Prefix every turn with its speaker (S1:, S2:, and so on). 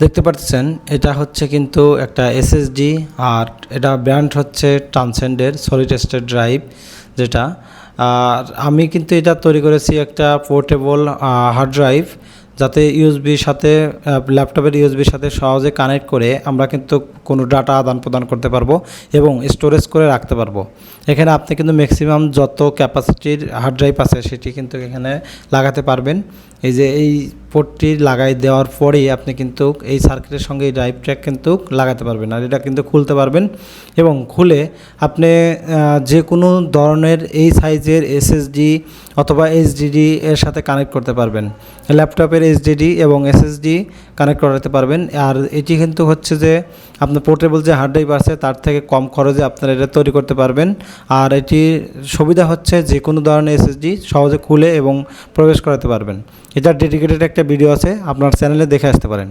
S1: দেখতে পাচ্ছেন, এটা হচ্ছে কিন্তু একটা এসএসডি আর এটা ব্র্যান্ড হচ্ছে ট্রান্সেন্ডের সলিড স্টেট ড্রাইভ যেটা। আর আমি কিন্তু এটা তৈরি করেছি একটা পোর্টেবল হার্ড ড্রাইভ যাতে ইউএসবির সাথে ল্যাপটপের ইউএসবির সাথে সহজে কানেক্ট করে আমরা কিন্তু কোনো ডাটা আদান প্রদান করতে পারব এবং স্টোরেজ করে রাখতে পারব। এখানে আপনি কিন্তু ম্যাক্সিমাম যত ক্যাপাসিটির হার্ড ড্রাইভ আছে সেটি কিন্তু এখানে লাগাতে পারবেন। এই যে এই পোর্টটি লাগাই দেওয়ার পরেই আপনি কিন্তু এই সার্কিটের সঙ্গে এই ড্রাইভ ট্র্যাক কিন্তু লাগাতে পারবেন আর এটা কিন্তু খুলতে পারবেন এবং খুলে আপনি যে কোনো ধরনের এই সাইজের এসএসডি অথবা এইচডিডি এর সাথে কানেক্ট করতে পারবেন। ল্যাপটপের এইচডিডি এবং এসএসডি কানেক্ট করাতে পারবেন। আর এটি কিন্তু হচ্ছে যে আপনার পোর্টেবল যে হার্ড ড্রাইভ আছে, তার থেকে কম খরচে আপনারা এটা তৈরি করতে পারবেন। আর এটি সুবিধা হচ্ছে যে কোনো ধরনের এসএসডি সহজে খুলে এবং প্রবেশ করাতে পারবেন। এটার ডেডিকেটেড একটা ভিডিও আছে আপনার চ্যানেলে দেখে আসতে পারেন।